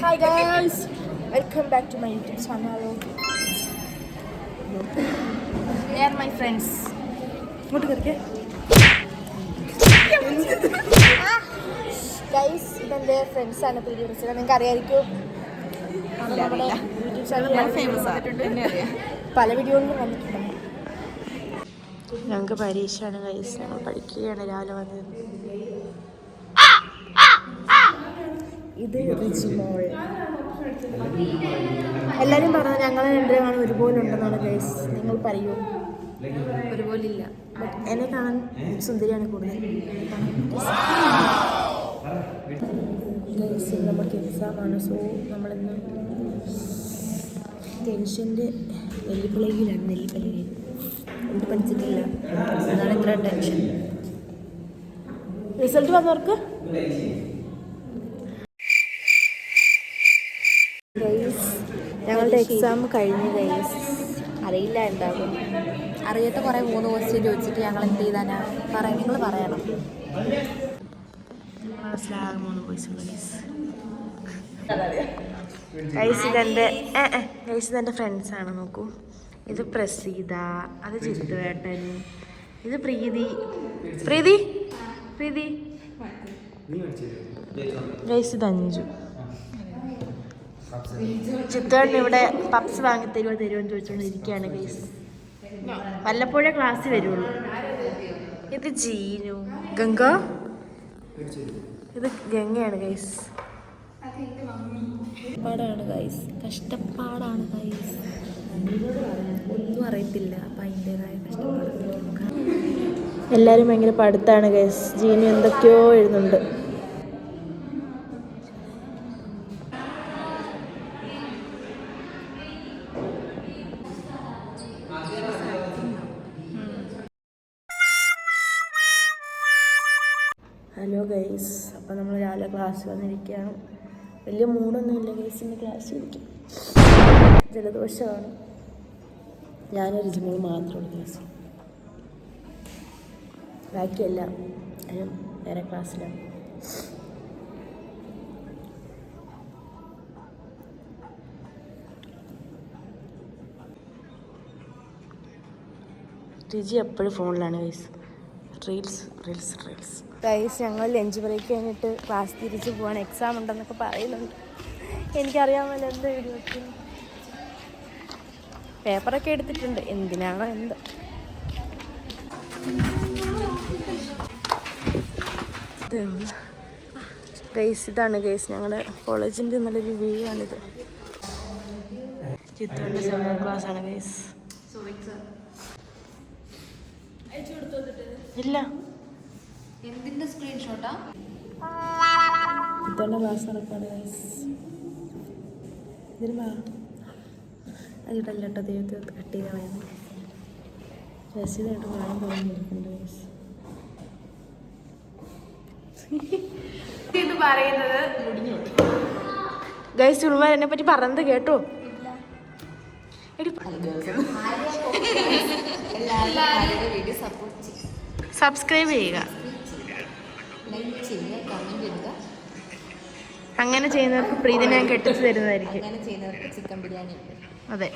Hi guys welcome back to my YouTube channel are my friends ഇങ്ങോട്ട് കയറിക്കേ. Guys ഇതെന്റെ ഫ്രണ്ട്സാണ് പ്രീതി വിളിച്ചത് നിങ്ങൾക്ക് അറിയാമായിരിക്കും നമ്മുടെ യൂട്യൂബ് ചാനൽ ഫേമസ് ആണ് പല വീഡിയോകളിലും വന്നിട്ടുണ്ട്. ഞങ്ങൾക്ക് പരീക്ഷയാണ് കൈസ് ഞങ്ങൾ പഠിക്കുകയാണ്. രാവിലെ വന്നത് ഇത് റിജിമോൾ എല്ലാവരും പറഞ്ഞു ഞങ്ങൾ രണ്ടുപേരാണ് ഒരുപോലെ ഉണ്ടെന്നാണ് ഗൈസ് നിങ്ങൾ പറയൂ. ഒരുപോലില്ല. എന്നെ കാണാൻ സുന്ദരിയാണ് കൂടുതൽ. ഗൈസ് നമുക്ക് എക്സാമാണ് സോ നമ്മളിന്ന് ടെൻഷന്റെ നെല്ലിപ്പലകയിലാണ് നെല്ലിപ്പലകയിൽ ഒന്നും പഠിച്ചിട്ടില്ല. അതാണ് ഇത്ര ടെൻഷൻ റിസൾട്ട് വന്നവർക്ക് ഗൈസ് ഞങ്ങളുടെ എക്സാം കഴിഞ്ഞു ഗൈസ് അറിയില്ല എന്താകും. അറിയാത്ത കുറേ മൂന്ന് ക്വസ്റ്റ്യൻ ചോദിച്ചിട്ട് ഞങ്ങൾ എന്ത് ചെയ്താനാ? പറയാം നിങ്ങൾ പറയണം. ക്ലാസ്സിലാകെ മൂന്ന് ബോയ്സ് ഗൈസ് ഗൈസ് ഇതെന്റെ ഗൈസ് ഇതെന്റെ ഫ്രണ്ട്സാണ് നോക്കൂ. ഇത് പ്രസീത അത് ചിത്തുവേട്ടൻ ഇത് പ്രീതി. പ്രീതി? പ്രീതി? ഗൈസ് ഇത് അഞ്ചു ചിത്തുവേട്ടൻ ഇവിടെ പപ്സ് വാങ്ങി തരുമോ തരുമോ എന്ന് ചോദിച്ചുകൊണ്ട് ഇരിക്കുകയാണ് ഗൈസ് വല്ലപ്പോഴേ ക്ലാസ്സിൽ വരുള്ളൂ. ഇത് ജീനു. ഗംഗ? ഇത് ഗംഗയാണ് ഗൈസ് കഷ്ടപ്പാടാണ് ഗൈസ് കഷ്ടപ്പാടാണ് ഗൈസ് ഒന്നും അറിയത്തില്ല. അപ്പം അതിന്റെതായ കഷ്ടപ്പാട്. എല്ലാരും ഭയങ്കര പഠിത്താണ് ഗൈസ് ജീനി എന്തൊക്കെയോ എഴുതുന്നുണ്ട്. ഹലോ ഗൈസ് അപ്പോൾ നമ്മൾ രാവിലെ ക്ലാസ് വന്നിരിക്കുകയാണ് വലിയ മൂടൊന്നുമില്ല ഗൈസ് ഇന്ന് ക്ലാസ് ഇരിക്കും. ജലദോഷമാണ് ഞാനൊരു ജിമ്മോൾ മാത്രമുള്ള ക്ലാസ് ബാക്കിയല്ല ഞാൻ വേറെ ക്ലാസ്സിലാണ് രുചി എപ്പോഴും ഫോണിലാണ് guys reels reels reels. Guys ഞങ്ങൾ ലഞ്ച് ബ്രേക്ക് കഴിഞ്ഞിട്ട് ക്ലാസ് തിരിച്ച് പോവാണ്. എക്സാം ഉണ്ടെന്നൊക്കെ പറയുന്നുണ്ട്. എനിക്കറിയാമല്ലോ എന്താ വീഡിയോ പേപ്പറൊക്കെ എടുത്തിട്ടുണ്ട്. എന്തിനാണോ എന്ത്? ഗൈസ് ഇതാണ് ഗൈസ് ഞങ്ങളുടെ കോളേജിന്റെ നല്ലൊരു വ്യൂ ആണിത്. ചിത്രന്റെ സെവൻ ക്ലാസ് ആണ് ഗൈസ് ഇല്ല. എന്തിന്റെ സ്ക്രീൻഷോട്ടാ? ഇതാണ് ക്ലാസ് റെക്കോർഡ് ഗൈസ് ഇതിന് അതിട്ടല്ല കേട്ടോ ദൈവത്തെ കട്ട് ചെയ്ത് കളയുന്നു രസീതായിട്ട് കാണാൻ തുടങ്ങിയിരിക്കുന്നുണ്ട് ഗൈസ് ഇത് പറയുന്നത് ഗൈസ് ഉൾമാർ എന്നെ പറ്റി പറഞ്ഞത് കേട്ടോ എടി എല്ലാവരും വീഡിയോ സപ്പോർട്ട് ചെയ്യുക സബ്സ്ക്രൈബ് ചെയ്യുക. അങ്ങനെ ചെയ്യുന്നവർക്ക് പ്രീതി ഞാൻ കെട്ടിച്ചു തരുന്നതായിരിക്കും. അതെ.